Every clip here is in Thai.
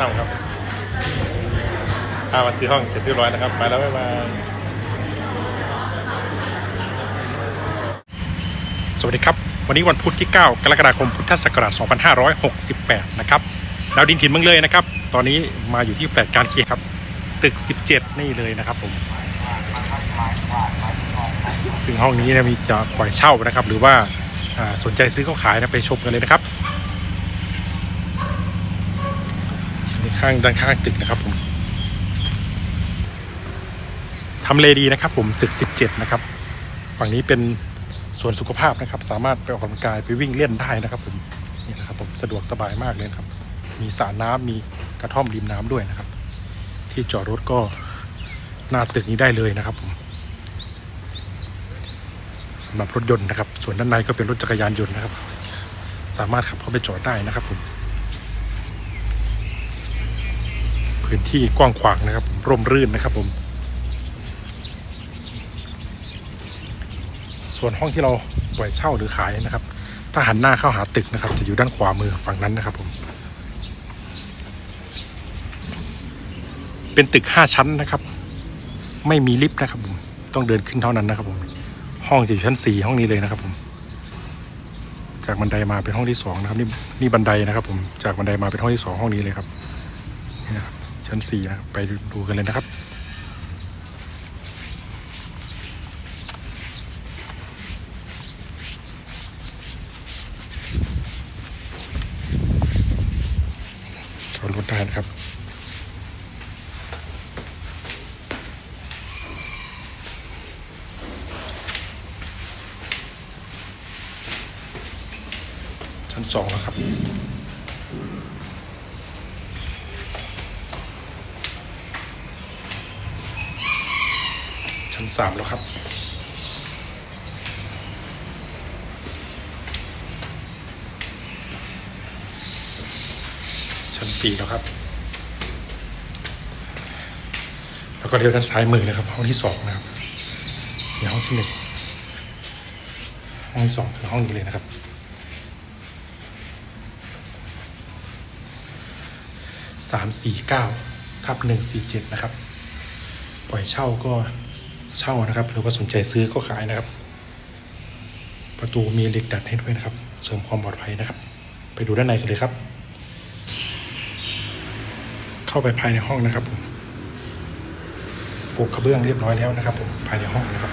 ตั้มครับพามาซื้อห้องเสร็จเรียบร้อยนะครับ ไปแล้วบ๊ายบายสวัสดีครับ วันนี้วันพุธที่ 9 กรกฎาคมพุทธศักราช 2568 นะครับดาวดินถิ่นเมืองเลยนะครับ ตอนนี้มาอยู่ที่แฟลตการเคียครับ ตึก 17 นี่เลยนะครับผมซึ่งห้องนี้นะมีจะปล่อยเช่านะครับ หรือว่าสนใจซื้อเขาขายนะไปชมกันเลยนะครับนี่ ข้างด้านข้างตึกนะครับผมทำเลดีนะครับ ผมตึก 17 นะครับ ฝั่งนี้เป็นส่วนสุขภาพนะครับ สามารถไปออกกำลังกายไปวิ่งเล่นได้นะครับ ผมนี่นะครับผมสะดวกสบายมากเลยครับ มีสระน้ำมีกระท่อมริมน้ำด้วยนะครับ ที่จอดรถก็หน้าตึกนี้ได้เลยนะครับผมสำหรับรถยนต์นะครับ ส่วนด้านในก็เป็นรถจักรยานยนต์นะครับ สามารถขับเข้าไปจอดได้นะครับผม พื้นที่กว้างขวางนะครับผมร่มรื่นนะครับผม ส่วนห้องที่เราปล่อยเช่าหรือขายนะครับ ถ้าหันหน้าเข้าหาตึกนะครับ จะอยู่ด้านขวามือฝั่งนั้นนะครับผม เป็นตึกห้าชั้นนะครับ ไม่มีลิฟต์นะครับผม ต้องเดินขึ้นเท่านั้นนะครับผม ห้องจะอยู่ชั้นสี่ห้องนี้เลยนะครับผมจากบันไดมาเป็นห้องที่สองนะครับนี่นี่บันไดนะครับ ผมจากบันไดมาเป็นห้องที่สองห้องนี้เลยครับนี่นะครับ ชั้นสี่นะครับไปดูกันเลยนะครับ จอดรถได้นะครับชั้นสองแล้วครับ ชั้นสามแล้วครับ ชั้นสี่แล้วครับ แล้วก็เลี้ยวด้านซ้ายมือนะครับ ห้องที่สองนะครับนี่ห้องที่หนึ่งห้องที่สองคือห้องนี้เลยนะครับสามสี่เก้าทับหนึ่งสี่เจ็ดนะครับ ปล่อยเช่าก็ เช่านะครับ หรือว่าสนใจซื้อก็ขายนะครับ ประตูมีเหล็กดัดให้ด้วยนะครับ เสริมความปลอดภัยนะครับ ไปดูด้านในกันเลยครับ เข้าไปภายในห้องนะครับผมปูกกระเบื้องเรียบร้อยแล้วนะครับผมภายในห้องนะครับ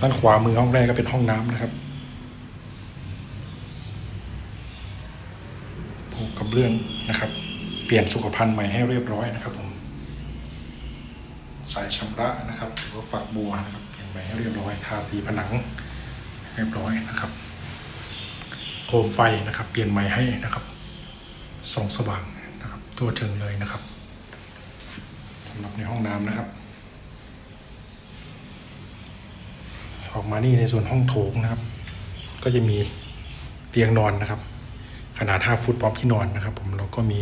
ด้านขวามือห้องแรกก็เป็นห้องน้ำนะครับปูกกระเบื้องนะครับ เปลี่ยนสุขภัณฑ์ใหม่ให้เรียบร้อยนะครับผม สายชำระนะครับหรือว่าฝักบัวนะครับเปลี่ยนใหม่ให้เรียบร้อยทาสีผนังเรียบร้อยนะครับ โคมไฟนะครับ เปลี่ยนใหม่ให้นะครับส่องสว่างนะครับทั่วถึงเลยนะครับสำหรับในห้องน้ำนะครับ ออกมานี่ในส่วนห้องโถงนะครับ ก็จะมีเตียงนอนนะครับ ขนาด 5 ฟุตพร้อมที่นอนนะครับ ผมแล้วก็มี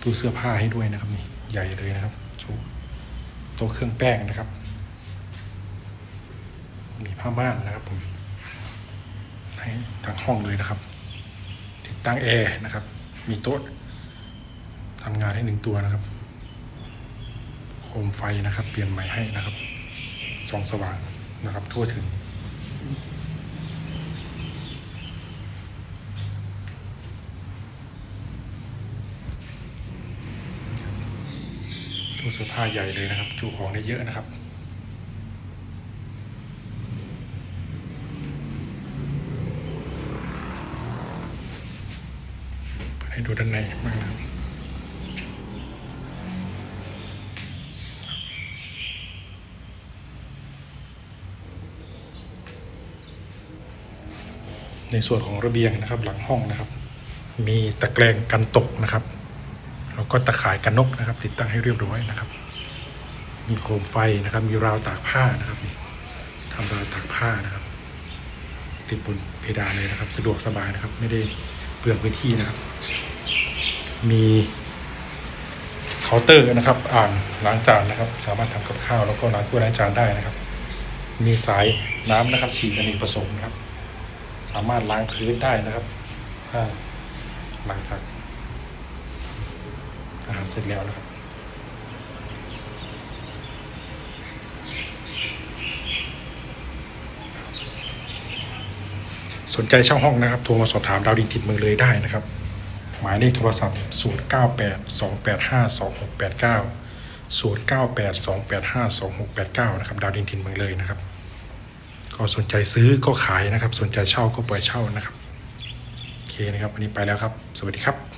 ตู้เสื้อผ้าให้ด้วยนะครับนี่ใหญ่เลยนะครับชว์โต๊ะเครื่องแป้งนะครับ มีผ้าม่านนะครับผมให้ทั้งห้องเลยนะครับ ติดตั้งแอร์นะครับ มีโต๊ะทำงานให้หนึ่งตัวนะครับ โคมไฟนะครับ เปลี่ยนใหม่ให้นะครับส่องสว่างนะครับ ทั่วถึง ตู้เสื้อผ้าใหญ่เลยนะครับ จูของได้เยอะนะครับให้ดูด้านในบ้างนะครับในส่วนของระเบียงนะครับ หลังห้องนะครับ มีตะแกรงกันตกนะครับ แล้วก็ตะข่ายกันนกนะครับ ติดตั้งให้เรียบร้อยนะครับ มีโคมไฟนะครับ มีราวตากผ้านะครับนี่ทำราวตากผ้านะครับ ติดบนเพดานเลยนะครับ สะดวกสบายนะครับ ไม่ได้เปลืองพื้นที่นะครับ มีเคาน์เตอร์นะครับ อ่างล้างจานนะครับ สามารถทำกับข้าวแล้วก็ล้างถ้วยล้างจานได้นะครับ มีสายน้ำนะครับฉีดอเนกประสงค์นะครับ สามารถล้างพื้นได้นะครับถ้าหลังจาก เสร็จแล้วนะครับสนใจเช่าห้องนะครับโทรมาสอบถามดาวดินติดมือเลยได้นะครับ หมายเลขโทรศัพท์ 0 9 8 2 8 5 2 6 8 9 0 9 8 2 8 5 2 6 8 9 นะครับดาวดินทินมืองเลยนะครับ ก็สนใจซื้อก็ขายนะครับ สนใจเช่าก็ปล่อยเช่านะครับ โอเคนะครับวันนี้ไปแล้วครับ สวัสดีครับ